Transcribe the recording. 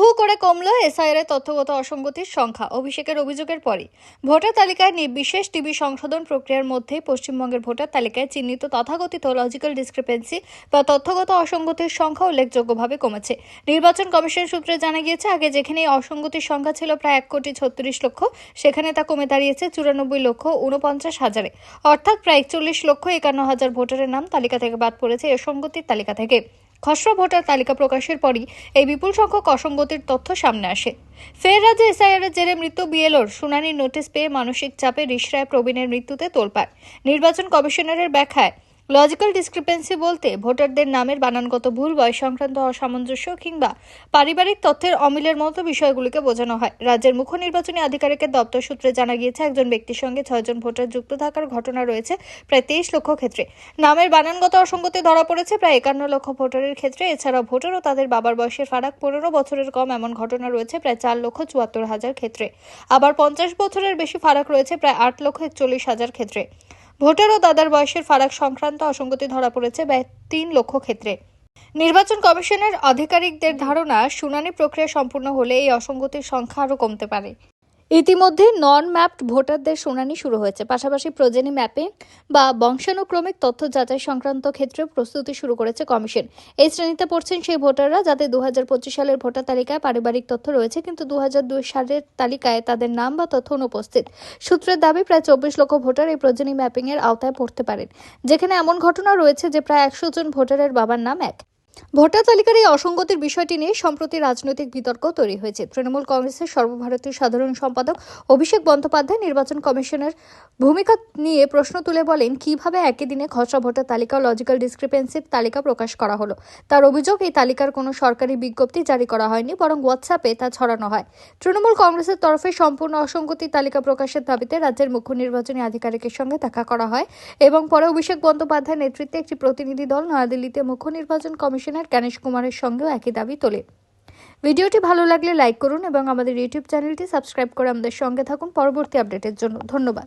হু করে কমলো এসআইআর তথ্যগত অসঙ্গতির সংখ্যা অভিষেকের অভিযোগের পরই। ভোটার তালিকায় নির্বিশেষ টিভি সংশোধন প্রক্রিয়ার মধ্যেই পশ্চিমবঙ্গের ভোটার তালিকায় চিহ্নিত তথাকথিত লজিক্যাল ডিসক্রিপেন্সি বা তথ্যগত অসঙ্গতির সংখ্যা উল্লেখযোগ্যভাবে কমেছে। নির্বাচন কমিশন সূত্রে জানা গিয়েছে, আগে যেখানে এই অসঙ্গতির সংখ্যা ছিল প্রায় এক কোটি ছত্রিশ লক্ষ, সেখানে তা কমে দাঁড়িয়েছে চুরানব্বই লক্ষ উনপঞ্চাশ হাজারে। অর্থাৎ প্রায় একচল্লিশ লক্ষ একান্ন হাজার ভোটারের নাম তালিকা থেকে বাদ পড়েছে অসঙ্গতির তালিকা থেকে। খসড়া ভোটার তালিকা প্রকাশের পরই এই বিপুল সংখ্যক অসঙ্গতির তথ্য সামনে আসে। ফের রাজ্যে জেরে মৃত্যু বিএলওর শুনানির নোটিশ পেয়ে মানসিক চাপে রিসরায় প্রবীণের মৃত্যুতে তোলপাড়। নির্বাচন কমিশনারের ব্যাখ্যায় লজিক্যাল ডিসক্রিপেন্সি বলতে ভোটারদের নামের বানানগত ভুল, বয়স সংক্রান্ত অসামঞ্জস্য কিংবা পারিবারিক তথ্যের অমিলের মতো বিষয়গুলিকে বোঝানো হয়। রাজ্যের মুখ্য নির্বাচনী আধিকারিকের দপ্তর সূত্রে জানা গিয়েছে, একজন ব্যক্তির সঙ্গে ছয়জন ভোটার যুক্ত থাকার ঘটনা রয়েছে প্রায় তেইশ লক্ষ ক্ষেত্রে। নামের বানানগত অসঙ্গতি ধরা পড়েছে প্রায় একান্ন লক্ষ ভোটারের ক্ষেত্রে। এছাড়াও ভোটার ও তাদের বাবার বয়সের ফারাক, পনেরো বছরের কম এমন ঘটনা রয়েছে প্রায় চার লক্ষ চুয়াত্তর হাজার ক্ষেত্রে। আবার পঞ্চাশ বছরের বেশি ফারাক রয়েছে প্রায় আট লক্ষ একচল্লিশ হাজার ক্ষেত্রে। ভোটার ও দাদার বয়সের ফারাক সংক্রান্ত অসঙ্গতি ধরা পড়েছে ব্যয় তিন লক্ষ ক্ষেত্রে। নির্বাচন কমিশনের আধিকারিকদের ধারণা, শুনানি প্রক্রিয়া সম্পূর্ণ হলে এই অসঙ্গতির সংখ্যা আরও কমতে পারে। ইতিমধ্যে নন ম্যাপড ভোটারদের শুনানি শুরু হয়েছে। পাশাপাশি প্রজেনি ম্যাপিং বা বংশানুক্রমিক তথ্য যাচাই সংক্রান্ত ক্ষেত্রে প্রস্তুতি শুরু করেছে কমিশন। এই শ্রেণীতে পড়ছেন সেই ভোটাররা যাদের দু হাজার পঁচিশ সালের ভোটার তালিকায় পারিবারিক তথ্য রয়েছে, কিন্তু দু হাজার দুই সালের তালিকায় তাদের নাম বা তথ্য অনুপস্থিত। সূত্রের দাবি, প্রায় চব্বিশ লক্ষ ভোটার এই প্রজেনি ম্যাপিং এর আওতায় পড়তে পারেন। যেখানে এমন ঘটনা রয়েছে যে প্রায় একশো জন ভোটারের বাবার নাম এক। ভোটার তালিকার এই অসঙ্গতির বিষয়টি নিয়ে সম্প্রতি রাজনৈতিক বিতর্ক তৈরি হয়েছে। তৃণমূল কংগ্রেসের সর্বভারতীয় সাধারণ সম্পাদক অভিষেক বন্দ্যোপাধ্যায় নির্বাচন কমিশনের ভূমিকা নিয়ে প্রশ্ন তুলে বলেন, কীভাবে একই দিনে খসড়া ভোটার তালিকা ও লজিক্যাল ডিসক্রিপেন্সির তালিকা প্রকাশ করা হলো? তার অভিযোগ, এই তালিকার কোনো সরকারি বিজ্ঞপ্তি জারি করা হয়নি, বরং হোয়াটসঅ্যাপে তা ছড়ানো হয়। তৃণমূল কংগ্রেসের তরফে সম্পূর্ণ অসঙ্গতি তালিকা প্রকাশের দাবিতে রাজ্যের মুখ্য নির্বাচনী আধিকারিকের সঙ্গে দেখা করা হয় এবং পরে অভিষেক বন্দ্যোপাধ্যায়ের নেতৃত্বে একটি প্রতিনিধি দল নয়াদিল্লিতে মুখ্য নির্বাচন কমিশনার গণেশ কুমারের সঙ্গেও একই দাবি তোলে। ভিডিওটি ভালো লাগলে লাইক করুন এবং আমাদের ইউটিউব চ্যানেলটি সাবস্ক্রাইব করে আমাদের সঙ্গে থাকুন। পরবর্তী আপডেটের জন্য ধন্যবাদ।